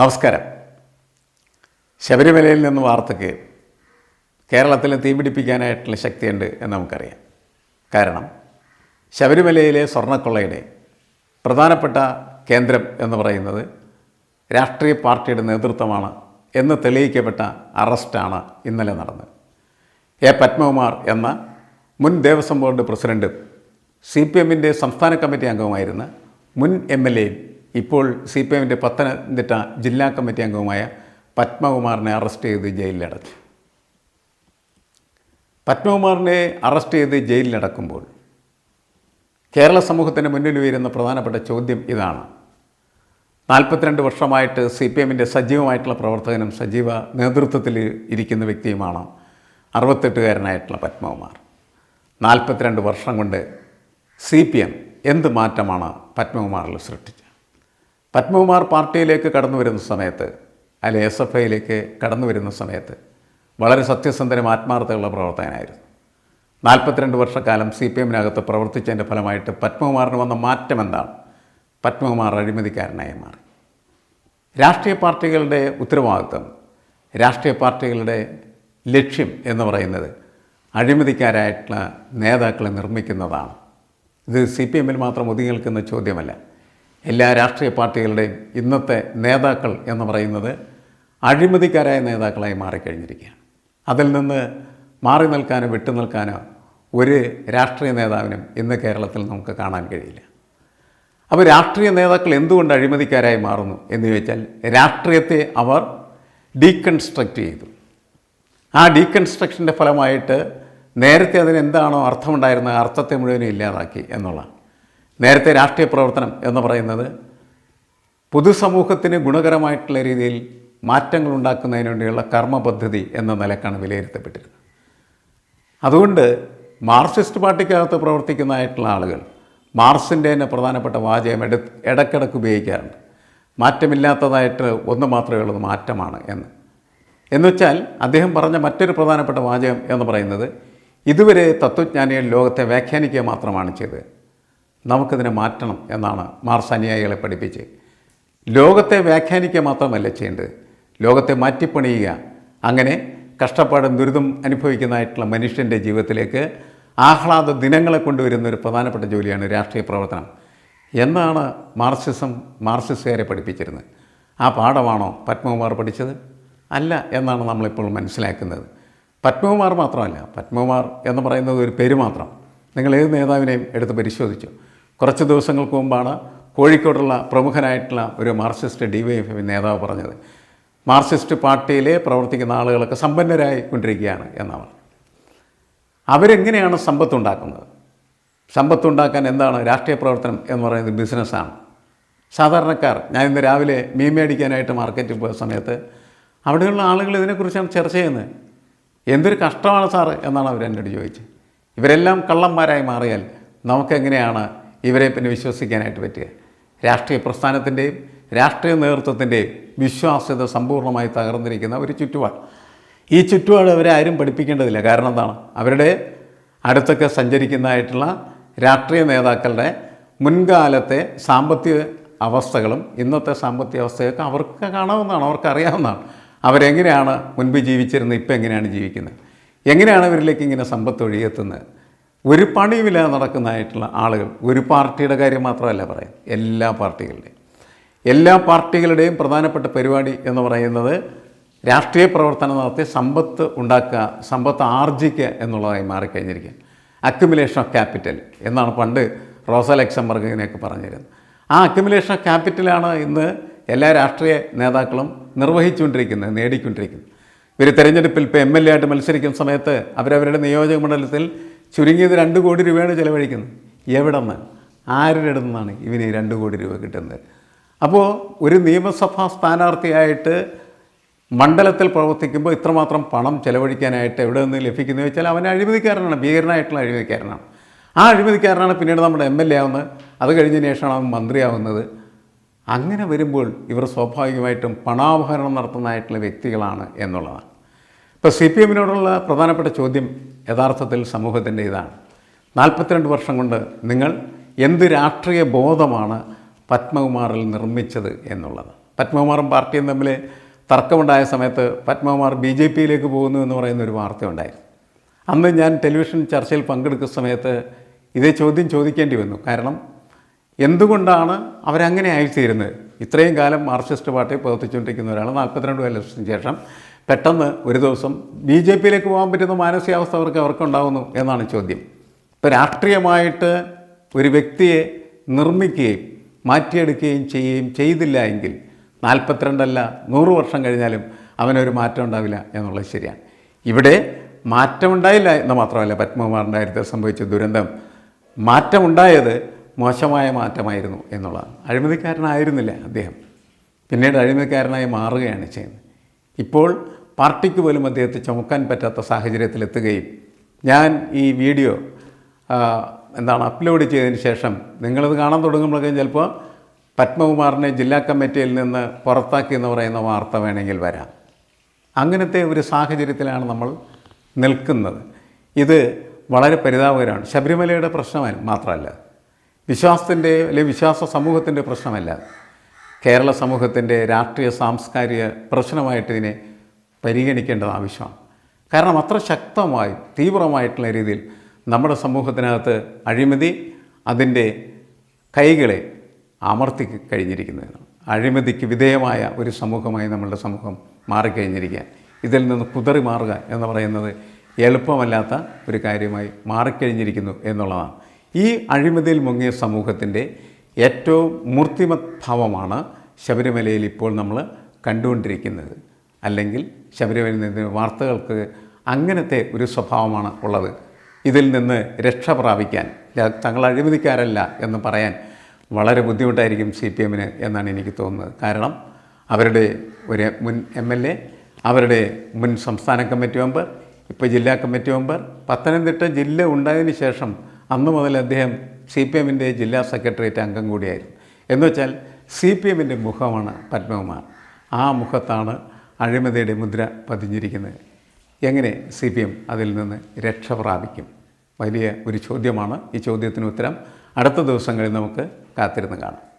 നമസ്കാരം. ശബരിമലയിൽ നിന്ന് വാർത്തയ്ക്ക് കേരളത്തിൽ തീപിടിപ്പിക്കാനായിട്ടുള്ള ശക്തിയുണ്ട് എന്ന് നമുക്കറിയാം. കാരണം ശബരിമലയിലെ സ്വർണക്കൊള്ളയുടെ പ്രധാനപ്പെട്ട കേന്ദ്രം എന്ന് പറയുന്നത് രാഷ്ട്രീയ പാർട്ടിയുടെ നേതൃത്വമാണ് എന്ന് തെളിയിക്കപ്പെട്ട അറസ്റ്റാണ് ഇന്നലെ നടന്നത്. എ. പത്മകുമാർ എന്ന മുൻ ദേവസ്വം ബോർഡ് പ്രസിഡന്റും സി പി എമ്മിന്റെ സംസ്ഥാന കമ്മിറ്റി അംഗവുമായിരുന്ന മുൻ എം എൽ എയും ഇപ്പോൾ സി പി എമ്മിന്റെ പത്തനംതിട്ട ജില്ലാ കമ്മിറ്റി അംഗവുമായ പത്മകുമാറിനെ അറസ്റ്റ് ചെയ്ത് ജയിലിലടച്ചു. പത്മകുമാറിനെ അറസ്റ്റ് ചെയ്ത് ജയിലിലടക്കുമ്പോൾ കേരള സമൂഹത്തിന് മുന്നിൽ ഉയരുന്ന പ്രധാനപ്പെട്ട ചോദ്യം ഇതാണ്. നാൽപ്പത്തിരണ്ട് വർഷമായിട്ട് സി പി എമ്മിന്റെ സജീവമായിട്ടുള്ള പ്രവർത്തകനും സജീവ നേതൃത്വത്തിൽ ഇരിക്കുന്ന വ്യക്തിയുമാണ് അറുപത്തെട്ടുകാരനായിട്ടുള്ള പത്മകുമാർ. നാൽപ്പത്തിരണ്ട് വർഷം കൊണ്ട് സി പി എം എന്ത് മാറ്റമാണ് പത്മകുമാറിൽ സൃഷ്ടിച്ചത്? പത്മകുമാർ പാർട്ടിയിലേക്ക് കടന്നു വരുന്ന സമയത്ത് അല്ലെ എസ് എഫ് ഐയിലേക്ക് കടന്നു വരുന്ന സമയത്ത് വളരെ സത്യസന്ധനും ആത്മാർത്ഥതയുള്ള പ്രവർത്തകനായിരുന്നു. നാൽപ്പത്തിരണ്ട് വർഷക്കാലം സി പി എമ്മിനകത്ത് പ്രവർത്തിച്ചതിന്റെ ഫലമായിട്ട് പത്മകുമാറിന് വന്ന മാറ്റം എന്താണ്? പത്മകുമാർ അഴിമതിക്കാരനായി മാറി. രാഷ്ട്രീയ പാർട്ടികളുടെ ഉത്തരവാദിത്വം രാഷ്ട്രീയ പാർട്ടികളുടെ ലക്ഷ്യം എന്ന് പറയുന്നത് അഴിമതിക്കാരായിട്ടുള്ള നേതാക്കളെ നിർമ്മിക്കുന്നതാണ്. ഇത് സി പി എമ്മിൽ മാത്രം ഒതുങ്ങി നിൽക്കുന്ന ചോദ്യമല്ല. എല്ലാ രാഷ്ട്രീയ പാർട്ടികളുടെയും ഇന്നത്തെ നേതാക്കൾ എന്ന് പറയുന്നത് അഴിമതിക്കാരായ നേതാക്കളായി മാറിക്കഴിഞ്ഞിരിക്കുകയാണ്. അതിൽ നിന്ന് മാറി നിൽക്കാനോ വിട്ടു നിൽക്കാനോ ഒരു രാഷ്ട്രീയ നേതാവിനും ഇന്ന് കേരളത്തിൽ നമുക്ക് കാണാൻ കഴിയില്ല. അപ്പോൾ രാഷ്ട്രീയ നേതാക്കൾ എന്തുകൊണ്ട് അഴിമതിക്കാരായി മാറുന്നു എന്ന് ചോദിച്ചാൽ രാഷ്ട്രീയത്തെ അവർ ഡീകൺസ്ട്രക്റ്റ് ചെയ്തു. ആ ഡീകൺസ്ട്രക്ഷന്റെ ഫലമായിട്ട് നേരത്തെ അതിന് എന്താണോ അർത്ഥമുണ്ടായിരുന്ന അർത്ഥത്തെ മുഴുവനും ഇല്ലാതാക്കി എന്നുള്ളതാണ്. നേരത്തെ രാഷ്ട്രീയ പ്രവർത്തനം എന്ന് പറയുന്നത് പൊതുസമൂഹത്തിന് ഗുണകരമായിട്ടുള്ള രീതിയിൽ മാറ്റങ്ങൾ ഉണ്ടാക്കുന്നതിന് വേണ്ടിയുള്ള കർമ്മ പദ്ധതി എന്ന നിലക്കാണ് വിലയിരുത്തപ്പെട്ടിരുന്നത്. അതുകൊണ്ട് മാർക്സിസ്റ്റ് പാർട്ടിക്കകത്ത് പ്രവർത്തിക്കുന്നതായിട്ടുള്ള ആളുകൾ മാർസിന്റെ തന്നെ പ്രധാനപ്പെട്ട വാചകം എടു ഇടയ്ക്കിടയ്ക്ക് ഉപയോഗിക്കാറുണ്ട്. മാറ്റമില്ലാത്തതായിട്ട് ഒന്ന് മാത്രമേ ഉള്ളത് മാറ്റമാണ് എന്ന്. എന്നുവെച്ചാൽ അദ്ദേഹം പറഞ്ഞ മറ്റൊരു പ്രധാനപ്പെട്ട വാചകം എന്ന് പറയുന്നത് ഇതുവരെ തത്വജ്ഞാനികൾ ലോകത്തെ വ്യാഖ്യാനിക്കുക മാത്രമാണ് ചെയ്തത്. നമുക്കിതിനെ മാറ്റണം എന്നാണ് മാർസ് അനുയായികളെ പഠിപ്പിച്ച്. ലോകത്തെ വ്യാഖ്യാനിക്കുക മാത്രമല്ല ചെയ്യേണ്ടത്. ലോകത്തെ മാറ്റിപ്പണിയുക. അങ്ങനെ കഷ്ടപ്പാടും ദുരിതം അനുഭവിക്കുന്നതായിട്ടുള്ള മനുഷ്യന്റെ ജീവിതത്തിലേക്ക് ആഹ്ലാദ ദിനങ്ങളെ കൊണ്ടുവരുന്ന ഒരു പ്രധാനപ്പെട്ട ജോലിയാണ് രാഷ്ട്രീയ പ്രവർത്തനം എന്നാണ് മാർസിസം മാർസിസുകാരെ പഠിപ്പിച്ചിരുന്നത്. ആ പാഠമാണോ പത്മകുമാർ പഠിച്ചത്? അല്ല എന്നാണ് നമ്മളിപ്പോൾ മനസ്സിലാക്കുന്നത്. പത്മകുമാർ മാത്രമല്ല പത്മകുമാർ എന്ന് പറയുന്നത് ഒരു പേര് മാത്രം. നിങ്ങൾ ഏത് നേതാവിനെയും എടുത്ത് പരിശോധിച്ചു. കുറച്ച് ദിവസങ്ങൾക്ക് മുമ്പാണ് കോഴിക്കോടുള്ള പ്രമുഖനായിട്ടുള്ള ഒരു മാർക്സിസ്റ്റ് ഡി വൈ എഫ് നേതാവ് പറഞ്ഞത്. മാർക്സിസ്റ്റ് പാർട്ടിയിലെ പ്രവർത്തിക്കുന്ന ആളുകളൊക്കെ സമ്പന്നരായി കൊണ്ടിരിക്കുകയാണ് എന്നാണ്. അവരെങ്ങനെയാണ് സമ്പത്തുണ്ടാക്കുന്നത്? സമ്പത്തുണ്ടാക്കാൻ എന്താണ് രാഷ്ട്രീയ പ്രവർത്തനം എന്ന് പറയുന്നത് ബിസിനസ്സാണ്. സാധാരണക്കാർ ഞാൻ ഇന്ന് രാവിലെ മീൻ മേടിക്കാനായിട്ട് മാർക്കറ്റിൽ പോയ സമയത്ത് അവിടെയുള്ള ആളുകൾ ഇതിനെക്കുറിച്ചാണ് ചർച്ച ചെയ്യുന്നത്. എന്തൊരു കഷ്ടമാണ് സാറ്? എന്നാണ് അവർ എന്നോട് ചോദിച്ചത്. ഇവരെല്ലാം കള്ളന്മാരായി മാറിയാൽ നമുക്കെങ്ങനെയാണ് ഇവരെ പിന്നെ വിശ്വസിക്കാനായിട്ട് പറ്റുക. രാഷ്ട്രീയ പ്രസ്ഥാനത്തിന്റെയും രാഷ്ട്രീയ നേതൃത്വത്തിന്റെയും വിശ്വാസ്യത സമ്പൂർണമായി തകർന്നിരിക്കുന്ന ഒരു ചുറ്റുപാട്. ഈ ചുറ്റുപാട് അവരെ ആരും പഠിപ്പിക്കേണ്ടതില്ല. കാരണം എന്താണ്? അവരുടെ അടുത്തൊക്കെ സഞ്ചരിക്കുന്നതായിട്ടുള്ള രാഷ്ട്രീയ നേതാക്കളുടെ മുൻകാലത്തെ സാമ്പത്തിക അവസ്ഥകളും ഇന്നത്തെ സാമ്പത്തിക അവസ്ഥയൊക്കെ അവർക്ക് കാണാവുന്നതാണ് അവർക്ക് അറിയാവുന്നതാണ്. അവരെങ്ങനെയാണ് മുൻപ് ജീവിച്ചിരുന്നത് ഇപ്പം എങ്ങനെയാണ് ജീവിക്കുന്നത്? എങ്ങനെയാണ് അവരിലേക്ക് ഇങ്ങനെ സമ്പത്ത് ഒഴുകിയെത്തുന്നത്? ഒരു പണിയുമില്ലാതെ നടക്കുന്നതായിട്ടുള്ള ആളുകൾ ഒരു പാർട്ടിയുടെ കാര്യം മാത്രമല്ല പറയാം എല്ലാ പാർട്ടികളുടെയും. എല്ലാ പാർട്ടികളുടെയും പ്രധാനപ്പെട്ട പരിപാടി എന്ന് പറയുന്നത് രാഷ്ട്രീയ പ്രവർത്തനം നടത്തി സമ്പത്ത് ഉണ്ടാക്കുക സമ്പത്ത് ആർജിക്കുക എന്നുള്ളതായി മാറിക്കഴിഞ്ഞിരിക്കുക അക്യുമുലേഷൻ ഓഫ് ക്യാപിറ്റൽ എന്നാണ് പണ്ട് റോസ ലക്സംബർഗ് പറഞ്ഞിരുന്നത്. ആ അക്യുമുലേഷൻ ഓഫ് ക്യാപിറ്റലാണ് ഇന്ന് എല്ലാ രാഷ്ട്രീയ നേതാക്കളും നിർവഹിച്ചുകൊണ്ടിരിക്കുന്നത് നേടിക്കൊണ്ടിരിക്കുന്നത്. ഇവർ തെരഞ്ഞെടുപ്പിൽ ഇപ്പോൾ എം എൽ എ ആയിട്ട് മത്സരിക്കുന്ന സമയത്ത് അവരവരുടെ നിയോജക മണ്ഡലത്തിൽ ചുരുങ്ങിയത് രണ്ട് കോടി രൂപയാണ് ചിലവഴിക്കുന്നത്. എവിടെ നിന്ന് ആരുടെ അടുത്ത് നിന്നാണ് ഇവന് രണ്ട് കോടി രൂപ കിട്ടുന്നത്? അപ്പോൾ ഒരു നിയമസഭാ സ്ഥാനാർത്ഥിയായിട്ട് മണ്ഡലത്തിൽ പ്രവർത്തിക്കുമ്പോൾ ഇത്രമാത്രം പണം ചെലവഴിക്കാനായിട്ട് എവിടെ നിന്ന് ലഭിക്കുന്നത് വെച്ചാൽ അവൻ അഴിമതിക്കാരനാണ് ഭീകരനായിട്ടുള്ള അഴിമതിക്കാരനാണ്. ആ അഴിമതിക്കാരനാണ് പിന്നീട് നമ്മുടെ എം എൽ എ ആവുന്നത്. അത് കഴിഞ്ഞ ശേഷമാണ് അവൻ മന്ത്രിയാവുന്നത്. അങ്ങനെ വരുമ്പോൾ ഇവർ സ്വാഭാവികമായിട്ടും പണാപഹരണം നടത്തുന്നതായിട്ടുള്ള വ്യക്തികളാണ് എന്നുള്ളതാണ്. ഇപ്പോൾ സി പി എമ്മിനോടുള്ള പ്രധാനപ്പെട്ട ചോദ്യം യഥാർത്ഥത്തിൽ സമൂഹത്തിന്റെ ഇതാണ്. നാൽപ്പത്തിരണ്ട് വർഷം കൊണ്ട് നിങ്ങൾ എന്ത് രാഷ്ട്രീയ ബോധമാണ് പത്മകുമാറിൽ നിർമ്മിച്ചത് എന്നുള്ളത്? പത്മകുമാറും പാർട്ടിയും തമ്മിൽ തർക്കമുണ്ടായ സമയത്ത് പത്മകുമാർ ബി ജെ പിയിലേക്ക് പോകുന്നു എന്ന് പറയുന്ന ഒരു വാർത്ത വാർത്തയുണ്ടായിരുന്നു അന്ന് ഞാൻ ടെലിവിഷൻ ചർച്ചയിൽ പങ്കെടുക്കുന്ന സമയത്ത് ഇതേ ചോദ്യം ചോദിക്കേണ്ടി വന്നു. കാരണം എന്തുകൊണ്ടാണ് അവരങ്ങനെ ആയിത്തീരുന്നത്? ഇത്രയും കാലം മാർക്സിസ്റ്റ് പാർട്ടി പ്രവർത്തിച്ചുകൊണ്ടിരിക്കുന്ന ഒരാൾ നാൽപ്പത്തിരണ്ട് വർഷത്തിന് ശേഷം പെട്ടെന്ന് ഒരു ദിവസം ബി ജെ പിയിലേക്ക് പോകാൻ പറ്റുന്ന മാനസികാവസ്ഥ അവർക്ക് അവർക്കുണ്ടാകുന്നു എന്നാണ് ചോദ്യം. ഇപ്പോൾ രാഷ്ട്രീയമായിട്ട് ഒരു വ്യക്തിയെ നിർമ്മിക്കുകയും മാറ്റിയെടുക്കുകയും ചെയ്യുകയും ചെയ്തില്ല എങ്കിൽ നാൽപ്പത്തിരണ്ടല്ല നൂറ് വർഷം കഴിഞ്ഞാലും അവനൊരു മാറ്റം ഉണ്ടാവില്ല എന്നുള്ളത് ശരിയാണ്. ഇവിടെ മാറ്റമുണ്ടായില്ല എന്ന് മാത്രമല്ല പത്മകുമാറിന്റെ കാര്യത്തിൽ സംഭവിച്ച ദുരന്തം. മാറ്റമുണ്ടായത് മോശമായ മാറ്റമായിരുന്നു എന്നുള്ളതാണ്. അഴിമതിക്കാരനായിരുന്നില്ല അദ്ദേഹം. പിന്നീട് അഴിമതിക്കാരനായി മാറുകയാണ് ചെയ്യുന്നത്. ഇപ്പോൾ പാർട്ടിക്ക് പോലും അദ്ദേഹത്തെ ചുമക്കാൻ പറ്റാത്ത സാഹചര്യത്തിലെത്തുകയും ഞാൻ ഈ വീഡിയോ എന്താണ് അപ്ലോഡ് ചെയ്തതിന് ശേഷം നിങ്ങളത് കാണാൻ തുടങ്ങുമ്പോഴേക്കും ചിലപ്പോൾ പത്മകുമാറിനെ ജില്ലാ കമ്മിറ്റിയിൽ നിന്ന് പുറത്താക്കി എന്ന് പറയുന്ന വാർത്ത വേണമെങ്കിൽ വരാം. അങ്ങനത്തെ ഒരു സാഹചര്യത്തിലാണ് നമ്മൾ നിൽക്കുന്നത്. ഇത് വളരെ പരിതാപകരമാണ്. ശബരിമലയുടെ പ്രശ്നമല്ല മാത്രമല്ല വിശ്വാസത്തിന്റെ അല്ലെങ്കിൽ വിശ്വാസ സമൂഹത്തിന്റെ പ്രശ്നമല്ല. കേരള സമൂഹത്തിന്റെ രാഷ്ട്രീയ സാംസ്കാരിക പ്രശ്നമായിട്ട് ഇതിനെ പരിഗണിക്കേണ്ടത് ആവശ്യമാണ്. കാരണം അത്ര ശക്തമായി തീവ്രമായിട്ടുള്ള രീതിയിൽ നമ്മുടെ സമൂഹത്തിനകത്ത് അഴിമതി അതിന്റെ കൈകളെ അമർത്തി കഴിഞ്ഞിരിക്കുന്നതാണ് അഴിമതിക്ക് വിധേയമായ ഒരു സമൂഹമായി നമ്മളുടെ സമൂഹം മാറിക്കഴിഞ്ഞിരിക്കുക ഇതിൽ നിന്ന് കുതറി മാറുക എന്ന് പറയുന്നത് എളുപ്പമല്ലാത്ത ഒരു കാര്യമായി മാറിക്കഴിഞ്ഞിരിക്കുന്നു എന്നുള്ളതാണ്. ഈ അഴിമതിയിൽ മുങ്ങിയ സമൂഹത്തിന്റെ ഏറ്റവും മൂർത്തിമത് ഭാവമാണ് ശബരിമലയിൽ ഇപ്പോൾ നമ്മൾ കണ്ടുകൊണ്ടിരിക്കുന്നത്. അല്ലെങ്കിൽ ശബരിമലയിൽ നിന്ന് വാർത്തകൾക്ക് അങ്ങനത്തെ ഒരു സ്വഭാവമാണ് ഉള്ളത്. ഇതിൽ നിന്ന് രക്ഷ പ്രാപിക്കാൻ തങ്ങൾ അഴിമതിക്കാരല്ല എന്ന് പറയാൻ വളരെ ബുദ്ധിമുട്ടായിരിക്കും സി പി എമ്മിന് എന്നാണ് എനിക്ക് തോന്നുന്നത്. കാരണം അവരുടെ ഒരു മുൻ എം എൽ എ അവരുടെ മുൻ സംസ്ഥാന കമ്മിറ്റി മെമ്പർ ഇപ്പോൾ ജില്ലാ കമ്മിറ്റി മെമ്പർ പത്തനംതിട്ട ജില്ല ഉണ്ടായതിന് ശേഷം അന്ന് മുതൽ അദ്ദേഹം സി പി എമ്മിന്റെ ജില്ലാ സെക്രട്ടേറിയറ്റ് അംഗം കൂടിയായിരുന്നു. എന്നുവെച്ചാൽ സി പി എമ്മിന്റെ മുഖമാണ് പത്മകുമാർ. ആ മുഖത്താണ് അഴിമതിയുടെ മുദ്ര പതിഞ്ഞിരിക്കുന്നത്. എങ്ങനെ സി പി എം അതിൽ നിന്ന് രക്ഷ പ്രാപിക്കും? വലിയ ഒരു ചോദ്യമാണ് ഈ ചോദ്യത്തിന് ഉത്തരം. അടുത്ത ദിവസങ്ങളിൽ നമുക്ക് കാത്തിരുന്ന് കാണാം.